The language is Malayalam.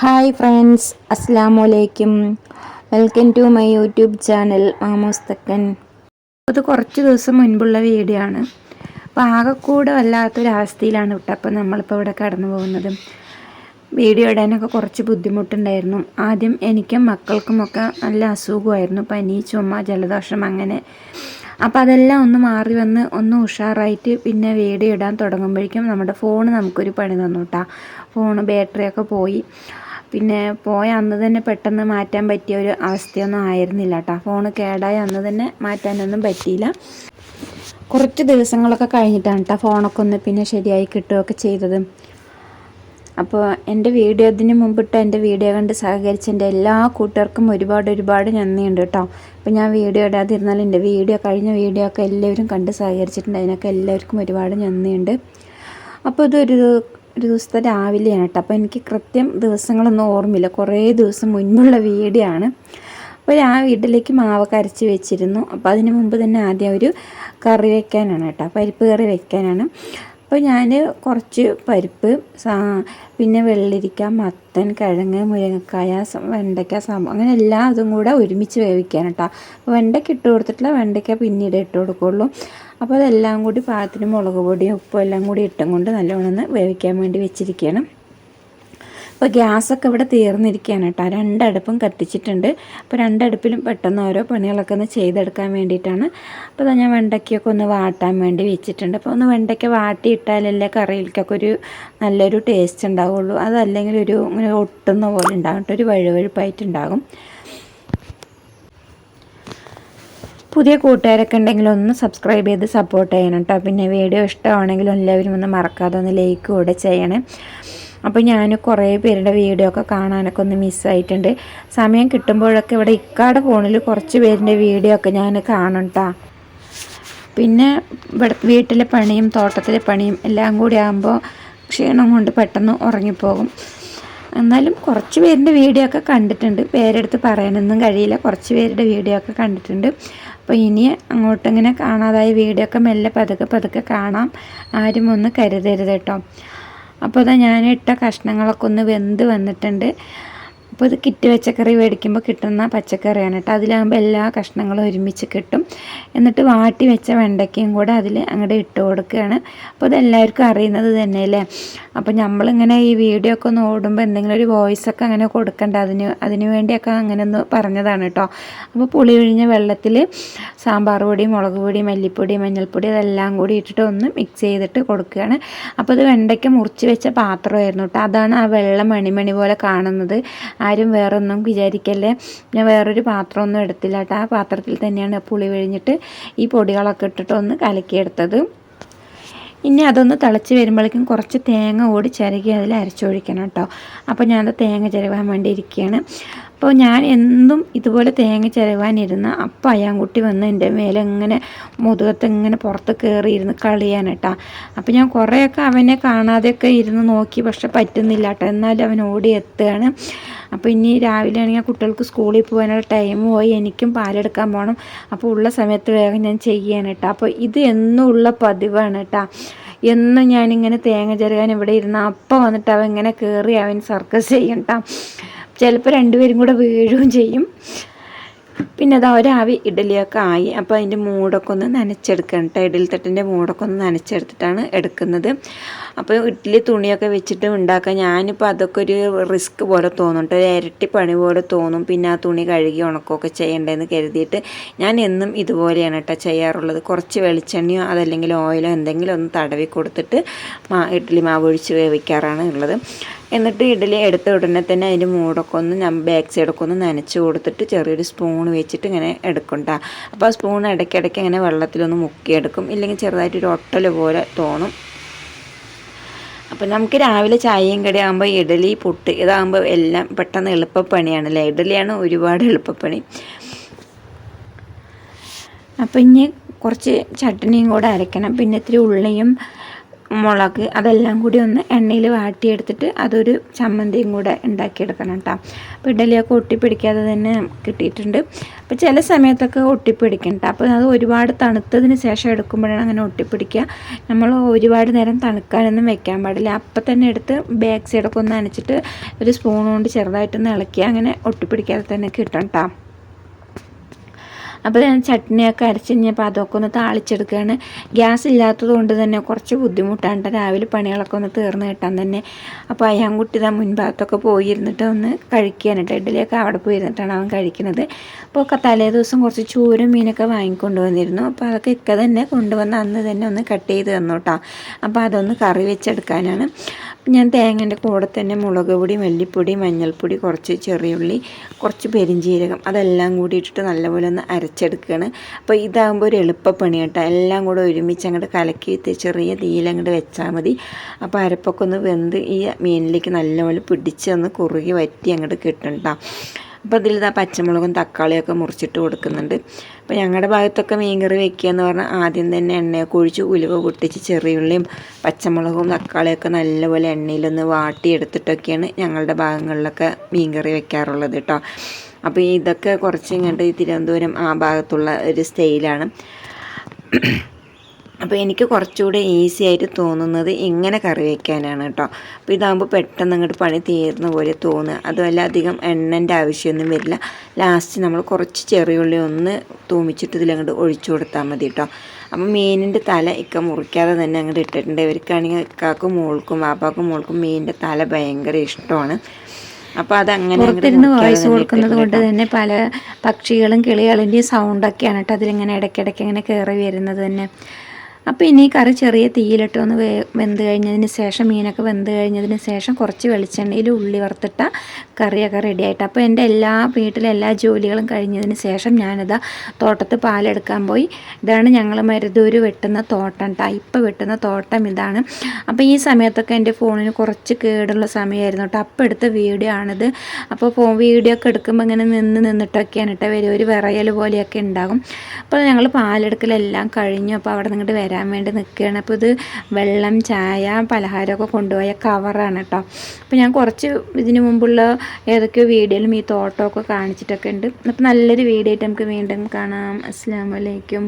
ഹായ് ഫ്രണ്ട്സ് അസ്സാമലൈക്കും welcome to my YouTube channel മാമോസ്തക്കൻ അത് കുറച്ച് ദിവസം മുൻപുള്ള വീഡിയോ ആണ് അപ്പോൾ ആകെക്കൂടെ വല്ലാത്തൊരവസ്ഥയിലാണ് കേട്ടോ അപ്പോൾ നമ്മളിപ്പോൾ ഇവിടെ കടന്നു പോകുന്നത്. വീഡിയോ ഇടാനൊക്കെ കുറച്ച് ബുദ്ധിമുട്ടുണ്ടായിരുന്നു. ആദ്യം എനിക്കും മക്കൾക്കുമൊക്കെ നല്ല അസുഖമായിരുന്നു. പനി ചുമ ജലദോഷം അങ്ങനെ. അപ്പോൾ അതെല്ലാം ഒന്ന് മാറി വന്ന് ഒന്ന് ഉഷാറായിട്ട് പിന്നെ വീഡിയോ ഇടാൻ തുടങ്ങുമ്പോഴേക്കും നമ്മുടെ ഫോൺ നമുക്കൊരു പണി തന്നു കേട്ടോ. ഫോണ് ബാറ്ററിയൊക്കെ പോയി. പിന്നെ പോയ അന്ന് തന്നെ പെട്ടെന്ന് മാറ്റാൻ പറ്റിയ ഒരു അവസ്ഥയൊന്നും ആയിരുന്നില്ല കേട്ടോ ഫോൺ കേടായ അന്ന് തന്നെ മാറ്റാനൊന്നും പറ്റിയില്ല. കുറച്ച് ദിവസങ്ങളൊക്കെ കഴിഞ്ഞിട്ടാണ് കേട്ടോ ഫോണൊക്കെ ഒന്ന് പിന്നെ ശരിയായി കിട്ടുകയൊക്കെ ചെയ്തത്. അപ്പോൾ എന്റെ വീഡിയോ ഇതിന് മുമ്പിട്ട് എന്റെ വീഡിയോ കണ്ട് സഹകരിച്ച എന്റെ എല്ലാ കൂട്ടുകാർക്കും ഒരുപാട് ഒരുപാട് നന്ദിയുണ്ട് കേട്ടോ അപ്പോൾ ഞാൻ വീഡിയോ ഇടാതിരുന്നാലും എന്റെ വീഡിയോ കഴിഞ്ഞ വീഡിയോ ഒക്കെ എല്ലാവരും കണ്ട് സഹകരിച്ചിട്ടുണ്ട്. അതിനൊക്കെ എല്ലാവർക്കും ഒരുപാട് നന്ദിയുണ്ട്. അപ്പോൾ ഇതൊരു ഒരു ദിവസത്തെ രാവിലെയാണ് കേട്ടോ. അപ്പോൾ എനിക്ക് കൃത്യം ദിവസങ്ങളൊന്നും ഓർമ്മയില്ല. കുറേ ദിവസം മുൻപുള്ള വീഡിയോ ആണ് അപ്പോൾ ആ വീട്ടിലേക്ക് മാവ് കരച്ച് വെച്ചിരുന്നു. അപ്പോൾ അതിന് മുമ്പ് തന്നെ ആദ്യം ഒരു കറി വെക്കാനാണ് കേട്ടോ. പരിപ്പ് കറി വെക്കാനാണ്. അപ്പോൾ ഞാൻ കുറച്ച് പരിപ്പ് പിന്നെ വെള്ളരിക്ക മത്തൻ കിഴങ്ങ് മുരിങ്ങക്കായ വെണ്ടയ്ക്ക സംഭവം അങ്ങനെ എല്ലാ അതും കൂടെ ഒരുമിച്ച് വേവിക്കാൻ കേട്ടോ. അപ്പോൾ വെണ്ടയ്ക്ക ഇട്ട് കൊടുത്തിട്ടില്ല. വെണ്ടയ്ക്ക പിന്നീട് ഇട്ട് കൊടുക്കുള്ളൂ. അപ്പോൾ അതെല്ലാം കൂടി പാകത്തിന് മുളക് പൊടിയും ഉപ്പും എല്ലാം കൂടി ഇട്ടും കൊണ്ട് നല്ലോണം വേവിക്കാൻ വേണ്ടി വെച്ചിരിക്കുകയാണ്. അപ്പോൾ ഗ്യാസൊക്കെ ഇവിടെ തീർന്നിരിക്കുകയാണ് കേട്ടോ. രണ്ടടുപ്പും കത്തിച്ചിട്ടുണ്ട്. അപ്പോൾ രണ്ടടുപ്പിലും പെട്ടെന്ന് ഓരോ പണികളൊക്കെ ഒന്ന് ചെയ്തെടുക്കാൻ വേണ്ടിയിട്ടാണ്. അപ്പോൾ ഞാൻ വെണ്ടയ്ക്കൊക്കെ ഒന്ന് വാട്ടാൻ വേണ്ടി വെച്ചിട്ടുണ്ട്. അപ്പോൾ ഒന്ന് വെണ്ടയ്ക്ക വാട്ടിയിട്ടാലല്ലേ കറിയിലേക്കൊക്കെ ഒരു നല്ലൊരു ടേസ്റ്റ് ഉണ്ടാവുള്ളൂ. അതല്ലെങ്കിൽ ഒരു ഇങ്ങനെ ഒട്ടുന്ന പോലെ ഉണ്ടാകും ഒരു വഴുവഴുപ്പായിട്ടുണ്ടാകും പുതിയ കൂട്ടുകാരൊക്കെ ഉണ്ടെങ്കിൽ ഒന്ന് സബ്സ്ക്രൈബ് ചെയ്ത് സപ്പോർട്ട് ചെയ്യണം കേട്ടോ. പിന്നെ വീഡിയോ ഇഷ്ടമാണെങ്കിൽ എല്ലാവരും ഒന്ന് മറക്കാതെ ഒന്ന് ലൈക്ക് കൂടെ ചെയ്യണേ. അപ്പോൾ ഞാൻ കുറേ പേരുടെ വീഡിയോ ഒക്കെ കാണാനൊക്കെ ഒന്ന് മിസ്സായിട്ടുണ്ട് സമയം കിട്ടുമ്പോഴൊക്കെ ഇവിടെ ഇക്കാട് ഫോണിൽ കുറച്ച് പേരുടെ വീഡിയോ ഒക്കെ ഞാൻ കാണും കേട്ടോ പിന്നെ ഇവിടെ വീട്ടിലെ പണിയും തോട്ടത്തിലെ പണിയും എല്ലാം കൂടി ആകുമ്പോൾ ക്ഷീണം കൊണ്ട് പെട്ടെന്ന് ഉറങ്ങിപ്പോകും. എന്നാലും കുറച്ച് പേരുടെ വീഡിയോ ഒക്കെ കണ്ടിട്ടുണ്ട്. പേരെടുത്ത് പറയാനൊന്നും കഴിയില്ല. കുറച്ച് പേരുടെ വീഡിയോ ഒക്കെ കണ്ടിട്ടുണ്ട്. അപ്പോൾ ഇനി അങ്ങോട്ടിങ്ങനെ കാണാതായ വീഡിയോ ഒക്കെ മെല്ലെ പതുക്കെ പതുക്കെ കാണാം. ആരും ഒന്ന് കരുതരുത് കേട്ടോ. അപ്പോൾ അതാ ഞാൻ ഇട്ട കഷ്ണങ്ങളൊക്കെ ഒന്ന് വെന്ത് വന്നിട്ടുണ്ട്. അപ്പോൾ ഇത് കിറ്റ് പച്ചക്കറി മേടിക്കുമ്പോൾ കിട്ടുന്ന പച്ചക്കറിയാണ് കേട്ടോ. അതിലാകുമ്പോൾ എല്ലാ കഷ്ണങ്ങളും ഒരുമിച്ച് കിട്ടും. എന്നിട്ട് വാട്ടി വെച്ച വെണ്ടയ്ക്കയും കൂടെ അതിൽ അങ്ങോട്ട് ഇട്ട് കൊടുക്കുകയാണ്. അപ്പോൾ ഇതെല്ലാവർക്കും അറിയുന്നത് തന്നെ അല്ലേ? അപ്പോൾ നമ്മളിങ്ങനെ ഈ വീഡിയോ ഒക്കെ ഒന്ന് ഓടുമ്പോൾ എന്തെങ്കിലും ഒരു വോയിസ് ഒക്കെ അങ്ങനെ കൊടുക്കണ്ട. അതിന് അതിന് വേണ്ടിയൊക്കെ അങ്ങനെ ഒന്ന് പറഞ്ഞതാണ് കേട്ടോ. അപ്പോൾ പുളി ഒഴിഞ്ഞ വെള്ളത്തിൽ സാമ്പാർ പൊടി മുളക് പൊടി മല്ലിപ്പൊടി മഞ്ഞൾപ്പൊടി അതെല്ലാം കൂടി ഇട്ടിട്ട് ഒന്ന് മിക്സ് ചെയ്തിട്ട് കൊടുക്കുകയാണ്. അപ്പോൾ ഇത് വെണ്ടയ്ക്ക മുറിച്ച് വെച്ച പാത്രമായിരുന്നു കേട്ടോ. അതാണ് ആ വെള്ളം മണിമണി പോലെ കാണുന്നത്. ആരും വേറൊന്നും വിചാരിക്കല്ലേ? ഞാൻ വേറൊരു പാത്രമൊന്നും എടുത്തില്ല കേട്ടോ ആ പാത്രത്തിൽ തന്നെയാണ് പുളി വിഴിഞ്ഞിട്ട് ഈ പൊടികളൊക്കെ ഇട്ടിട്ട് ഒന്ന് കലക്കിയെടുത്തത്. ഇനി അതൊന്ന് തിളച്ച് വരുമ്പോഴേക്കും കുറച്ച് തേങ്ങ ഓടി ചിരകി അതിൽ അരച്ചൊഴിക്കണം കേട്ടോ അപ്പോൾ ഞാനത് തേങ്ങ ചിരവാൻ വേണ്ടി ഇരിക്കുകയാണ്. അപ്പോൾ ഞാൻ എന്തും ഇതുപോലെ തേങ്ങ ചിരവാനിരുന്ന അപ്പം അയാൻകുട്ടി വന്ന് എന്റെ മേലെ ഇങ്ങനെ മുതുകത്ത് ഇങ്ങനെ പുറത്ത് കയറിയിരുന്ന് കളിയാൻ കേട്ടോ അപ്പോൾ ഞാൻ കുറേയൊക്കെ അവനെ കാണാതെയൊക്കെ ഇരുന്ന് നോക്കി പക്ഷെ പറ്റുന്നില്ല കേട്ടോ എന്നാലും അവൻ ഓടി എത്തുകയാണ്. അപ്പോൾ ഇനി രാവിലെ ആണെങ്കിൽ കുട്ടികൾക്ക് സ്കൂളിൽ പോകാനുള്ള ടൈം പോയി എനിക്കും പാലെടുക്കാൻ പോകണം. അപ്പോൾ ഉള്ള സമയത്ത് വേഗം ഞാൻ ചെയ്യാൻ കേട്ടോ അപ്പോൾ ഇത് എന്നും ഉള്ള പതിവാണ് കേട്ടോ എന്നും ഞാനിങ്ങനെ തേങ്ങ ചെറുകാൻ ഇവിടെ ഇരുന്ന് അപ്പം വന്നിട്ട് അവൻ ഇങ്ങനെ കയറി അവൻ സർക്കസ് ചെയ്യും കേട്ടോ ചിലപ്പോൾ രണ്ടുപേരും കൂടെ വീഴുകയും ചെയ്യും. പിന്നെ അതാ ഒരാവി ഇഡലിയൊക്കെ ആയി. അപ്പോൾ അതിന്റെ മൂടൊക്കെ ഒന്ന് നനച്ചെടുക്കണം കേട്ടോ ഇഡലി തട്ടിന്റെ മൂടൊക്കെ ഒന്ന് നനച്ചെടുത്തിട്ടാണ് എടുക്കുന്നത്. അപ്പോൾ ഇഡ്ഡലി തുണിയൊക്കെ വെച്ചിട്ട് ഉണ്ടാക്കാൻ ഞാനിപ്പോൾ അതൊക്കെ ഒരു റിസ്ക് പോലെ തോന്നും കേട്ടോ ഒരു ഇരട്ടി പണി പോലെ തോന്നും. പിന്നെ ആ തുണി കഴുകി ഉണക്കുകയൊക്കെ ചെയ്യേണ്ടതെന്ന് കരുതിയിട്ട് ഞാൻ എന്നും ഇതുപോലെയാണ് കേട്ടോ ചെയ്യാറുള്ളത്. കുറച്ച് വെളിച്ചെണ്ണയോ അതല്ലെങ്കിൽ ഓയിലോ എന്തെങ്കിലും ഒന്ന് തടവി കൊടുത്തിട്ട് മാ ഇഡ്ഡലി മാവ് ഒഴിച്ച് വേവിക്കാറാണ് ഉള്ളത്. എന്നിട്ട് ഇഡലി എടുത്ത ഉടനെ തന്നെ അതിന്റെ മൂടൊക്കെ ഒന്ന് ഞാൻ ബാക്ക് സൈഡൊക്കെ ഒന്ന് നനച്ച് കൊടുത്തിട്ട് ചെറിയൊരു സ്പൂൺ വെച്ചിട്ട് ഇങ്ങനെ എടുക്കണ്ട അപ്പോൾ ആ സ്പൂൺ ഇടയ്ക്കിടയ്ക്ക് ഇങ്ങനെ വെള്ളത്തിലൊന്ന് മുക്കിയെടുക്കും. ഇല്ലെങ്കിൽ ചെറുതായിട്ടൊരു ഒട്ടൽ പോലെ തോന്നും. അപ്പം നമുക്ക് രാവിലെ ചായയും കടി ആകുമ്പോൾ ഇഡലി പുട്ട് ഇതാകുമ്പോൾ എല്ലാം പെട്ടെന്ന് എളുപ്പപ്പണിയാണല്ലേ? ഇഡലിയാണ് ഒരുപാട് എളുപ്പപ്പണി. അപ്പം ഇനി കുറച്ച് ചട്ടനിയും കൂടെ അരയ്ക്കണം പിന്നെ ഇത്തിരി ഉള്ളിയും മുളക് അതെല്ലാം കൂടി ഒന്ന് എണ്ണയിൽ വാട്ടിയെടുത്തിട്ട് അതൊരു ചമ്മന്തിയും കൂടെ ഉണ്ടാക്കിയെടുക്കണം കേട്ടോ. അപ്പോൾ ഇഡലിയൊക്കെ ഒട്ടിപ്പിടിക്കാതെ തന്നെ കിട്ടിയിട്ടുണ്ട്. അപ്പോൾ ചില സമയത്തൊക്കെ ഒട്ടിപ്പിടിക്കണ്ട അപ്പോൾ അത് ഒരുപാട് തണുത്തതിന് ശേഷം എടുക്കുമ്പോഴാണ് അങ്ങനെ ഒട്ടിപ്പിടിക്കുക. നമ്മൾ ഒരുപാട് നേരം തണുക്കാനൊന്നും വെക്കാൻ പാടില്ല. അപ്പം തന്നെ എടുത്ത് ബാക്ക് സൈഡൊക്കെ ഒന്ന് നനച്ചിട്ട് ഒരു സ്പൂൺ കൊണ്ട് ചെറുതായിട്ടൊന്ന് ഇളക്കി അങ്ങനെ ഒട്ടിപ്പിടിക്കാതെ തന്നെ കിട്ടും കേട്ടോ. അപ്പോൾ ഞാൻ ചട്നിയൊക്കെ അരച്ച് കഴിഞ്ഞപ്പോൾ അതൊക്കെ ഒന്ന് താളിച്ചെടുക്കുകയാണ് ഗ്യാസ് ഇല്ലാത്തത് കൊണ്ട് തന്നെ കുറച്ച് ബുദ്ധിമുട്ടാണ് രാവിലെ പണികളൊക്കെ ഒന്ന് തീർന്നു കിട്ടാൻ തന്നെ. അപ്പോൾ അയ്യാൻകുട്ടി ഇതാ മുൻഭാഗത്തൊക്കെ പോയിരുന്നിട്ട് ഒന്ന് കഴിക്കാനായിട്ട് ഇഡലിയൊക്കെ അവിടെ പോയിരുന്നിട്ടാണ് അവൻ കഴിക്കുന്നത്. അപ്പോൾ ഒക്കെ തലേ ദിവസം കുറച്ച് ചൂരും മീനൊക്കെ വാങ്ങിക്കൊണ്ട് വന്നിരുന്നു. അപ്പോൾ അതൊക്കെ ഇക്ക തന്നെ കൊണ്ടുവന്ന് അന്ന് തന്നെ ഒന്ന് കട്ട് ചെയ്ത് തന്നു കേട്ടോ അപ്പോൾ അതൊന്ന് കറി വെച്ചെടുക്കാനാണ്. ഞാൻ തേങ്ങന്റെ കൂടെ തന്നെ മുളക് പൊടി മല്ലിപ്പൊടി മഞ്ഞൾപ്പൊടി കുറച്ച് ചെറിയുള്ളി കുറച്ച് പെരിഞ്ചീരകം അതെല്ലാം കൂടി ഇട്ടിട്ട് നല്ലപോലെ ഒന്ന് അരച്ചെടുക്കുകയാണ് അപ്പോൾ ഇതാകുമ്പോൾ ഒരു എളുപ്പപ്പണി കേട്ടോ. എല്ലാം കൂടെ ഒരുമിച്ച് അങ്ങോട്ട് കലക്കി ചെറിയ തീയിൽ അങ്ങോട്ട് വെച്ചാൽ മതി. അപ്പോൾ അരപ്പൊക്കെ ഒന്ന് വെന്ത് ഈ മീനിലേക്ക് നല്ലപോലെ പിടിച്ച് ഒന്ന് കുറുകി വറ്റി അങ്ങോട്ട് കിട്ടും കേട്ടോ അപ്പോൾ ഇതിൽ ഇതാ പച്ചമുളകും തക്കാളിയൊക്കെ മുറിച്ചിട്ട് കൊടുക്കുന്നുണ്ട്. അപ്പോൾ ഞങ്ങളുടെ ഭാഗത്തൊക്കെ മീൻകറി വെക്കുക എന്ന് പറഞ്ഞാൽ ആദ്യം തന്നെ എണ്ണയൊക്കെ ഒഴിച്ച് ഉലുവ പൊട്ടിച്ച് ചെറിയുള്ളിയും പച്ചമുളകും തക്കാളിയൊക്കെ നല്ലപോലെ എണ്ണയിലൊന്ന് വാട്ടിയെടുത്തിട്ടൊക്കെയാണ് ഞങ്ങളുടെ ഭാഗങ്ങളിലൊക്കെ മീൻകറി വെക്കാറുള്ളത് കേട്ടോ അപ്പോൾ ഇതൊക്കെ കുറച്ച് ഇങ്ങോട്ട് തിരുവനന്തപുരം ആ ഭാഗത്തുള്ള ഒരു സ്റ്റൈലാണ്. അപ്പോൾ എനിക്ക് കുറച്ചുകൂടെ ഈസി ആയിട്ട് തോന്നുന്നത് ഇങ്ങനെ കറി വയ്ക്കാനാണ് കേട്ടോ അപ്പോൾ ഇതാകുമ്പോൾ പെട്ടെന്ന് അങ്ങോട്ട് പണി തീർന്ന പോലെ തോന്നുക. അതുമല്ല അധികം എണ്ണന്റെ ആവശ്യമൊന്നും വരില്ല. ലാസ്റ്റ് നമ്മൾ കുറച്ച് ചെറിയുള്ളി ഒന്ന് തൂമിച്ചിട്ട് ഇതിലങ്ങോട്ട് ഒഴിച്ചു കൊടുത്താൽ മതി കേട്ടോ അപ്പോൾ മീനിന്റെ തല ഇക്ക മുറിക്കാതെ തന്നെ അങ്ങോട്ട് ഇട്ടിട്ടുണ്ട്. ഇവർക്കാണെങ്കിൽ ഇക്കാക്കും മോൾക്കും വാപ്പാക്കും മോൾക്കും മീനിന്റെ തല ഭയങ്കര ഇഷ്ടമാണ്. അപ്പോൾ അതങ്ങനെ പുറത്തിരുന്ന് വോയിസ് കൊടുക്കുന്നത് കൊണ്ട് തന്നെ പല പക്ഷികളും കിളികളിന്റെയും സൗണ്ടൊക്കെയാണ് കേട്ടോ അതിലിങ്ങനെ ഇടയ്ക്കിടയ്ക്ക് ഇങ്ങനെ കയറി വരുന്നത് തന്നെ. അപ്പോൾ ഇനി കറി ചെറിയ തീയിലിട്ട് ഒന്ന് വേ വെന്ത് കഴിഞ്ഞതിന് ശേഷം മീനൊക്കെ വെന്ത് കഴിഞ്ഞതിന് ശേഷം കുറച്ച് വെളിച്ചെണ്ണയിൽ ഉള്ളി വറുത്തിട്ട കറിയൊക്കെ റെഡി ആയിട്ട്. അപ്പോൾ എന്റെ എല്ലാ വീട്ടിലെ എല്ലാ ജോലികളും കഴിഞ്ഞതിന് ശേഷം ഞാനിതാ തോട്ടത്ത് പാലെടുക്കാൻ പോയി. ഇതാണ് ഞങ്ങൾ മരുതൂര് വെട്ടുന്ന തോട്ടം കേട്ടോ ഇപ്പോൾ വെട്ടുന്ന തോട്ടം ഇതാണ്. അപ്പോൾ ഈ സമയത്തൊക്കെ എന്റെ ഫോണിന് കുറച്ച് കേടുള്ള സമയമായിരുന്നു കേട്ടോ അപ്പോൾ എടുത്ത വീഡിയോ ആണിത്. അപ്പോൾ ഫോ വീഡിയോ ഒക്കെ എടുക്കുമ്പോൾ ഇങ്ങനെ നിന്ന് നിന്നിട്ടൊക്കെയാണ് കേട്ടോ വരും ഒരു വിറയൽ പോലെയൊക്കെ ഉണ്ടാകും. അപ്പോൾ ഞങ്ങൾ പാലെടുക്കലെല്ലാം കഴിഞ്ഞു. അപ്പോൾ അവിടെ നിന്നിട്ട് വരാൻ വേണ്ടി നിൽക്കുകയാണ്. അപ്പോൾ ഇത് വെള്ളം ചായ പലഹാരമൊക്കെ കൊണ്ടുപോയ കവറാണ് കേട്ടോ. അപ്പോൾ ഞാൻ കുറച്ച് ഇതിന് മുമ്പുള്ള ഏതൊക്കെയോ വീഡിയോയിലും ഈ തോട്ടമൊക്കെ കാണിച്ചിട്ടൊക്കെ ഉണ്ട്. അപ്പോൾ നല്ലൊരു വീഡിയോ ആയിട്ട് നമുക്ക് വീണ്ടും കാണാം. അസ്സാം വലൈക്കും